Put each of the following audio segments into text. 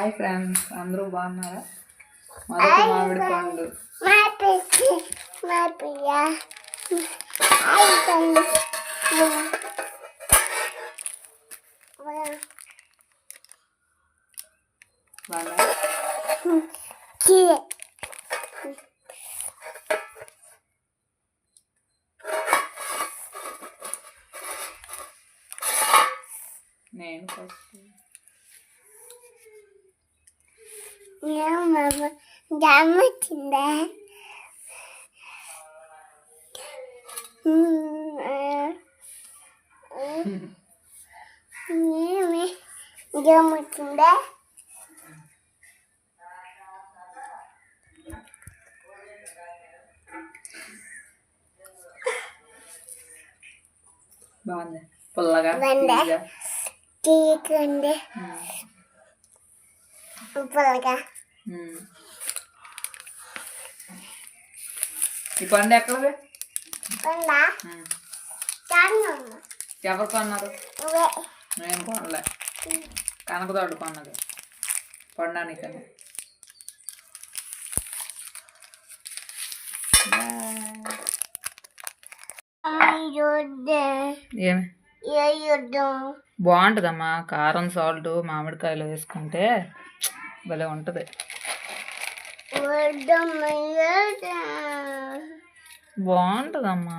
Hi friends అందరూ బాగున్నారా? మొదటి మామిడి పండు నేను ఫస్ట్ వచ్చిందా జామ వచ్చిందా బాగుంది పుల్లగా. తీయకండి పుల్లగా. ఈ పండు ఎక్కడది. చాలు ఎవరు కొన్నారు? నేను కొనలే. కొన్నది. యుద్ధం ఏమి? ఏ యుద్ధం బాగుంటుందమ్మా. కారం సాల్ట్ మామిడికాయలు వేసుకుంటే భలే ఉంటుంది. బాగుంటుందమ్మా.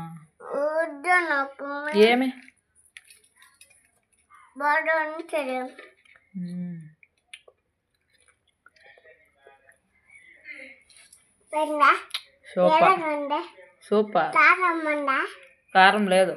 ఏమి? సూపర్. సూపర్. కారం లేదు.